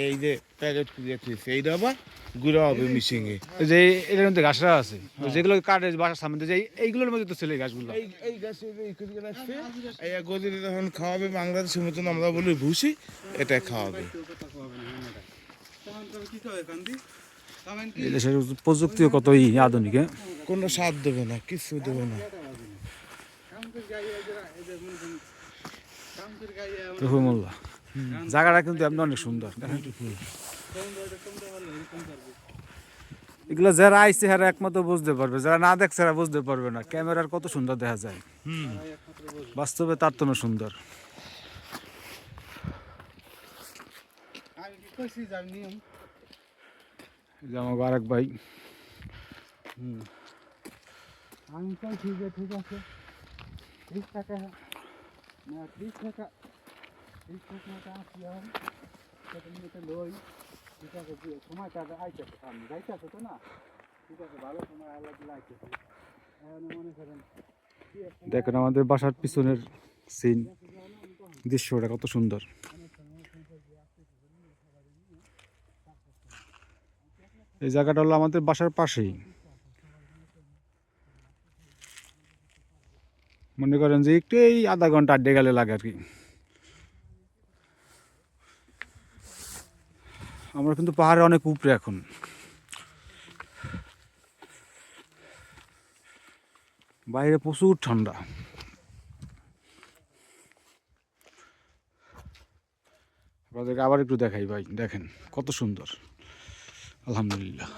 এই যে প্যাকেট করে থুইছে এইটা আবার গুঁড়া হবে মিশিংয়ে যে এটার মধ্যে গাছরা আছে যেগুলো কাটে বাসার সামনে যায় এইগুলোর মধ্যে তো ছেলে গাছগুলো এই এই গাছে এই করে রাখছে এই গদিতে যখন খাওয়াবে বাংলাদেশের মতন আমরা বলি ভুসি এটা খাওয়াবে। প্রযুক্তিও কত ই আধুনিক হ্যাঁ? কোনো স্বাদ দেবে না কিছু দেবে না। রহমুল্লাহ। জায়গাটা কিন্তু এমনি অনেক সুন্দর। এগুলো যারা আইছে যারা একমাত্র বুঝতে পারবে, যারা না দেখছে তারা বুঝতে পারবে না। ক্যামেরার কত সুন্দর দেখা যায়। বাস্তবে তার তো সুন্দর আমার আরেক ভাই। আমি ঠিক আছে ঠিক আছে ত্রিশ টাকা, না, ত্রিশ টাকা। দেখেন আমাদের বাসার পিছনের সিন দৃশ্যটা কত সুন্দর। এই জায়গাটা হলো আমাদের বাসার পাশেই। মনে করেন যে একটু এই আধা ঘণ্টা আড্ডে গেলে লাগে আর কি। আমরা কিন্তু পাহাড়ে অনেক উপরে এখন। বাইরে প্রচুর ঠান্ডা। আপনাদেরকে আবার একটু দেখাই ভাই, দেখেন কত সুন্দর। আলহামদুলিল্লাহ।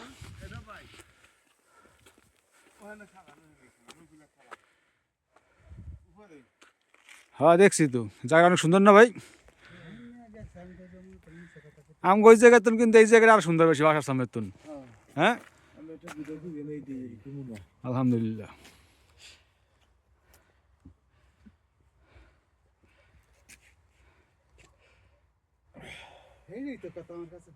হ্যাঁ দেখছি তো। জায়গা অনেক সুন্দর না ভাই? আমি ওই জায়গায় তুন কিন্তু এই জায়গাটা আর সুন্দর বেশি বাসার সামনে তুন। হ্যাঁ। আলহামদুলিল্লাহ। এই তো কথা আমার কাছে।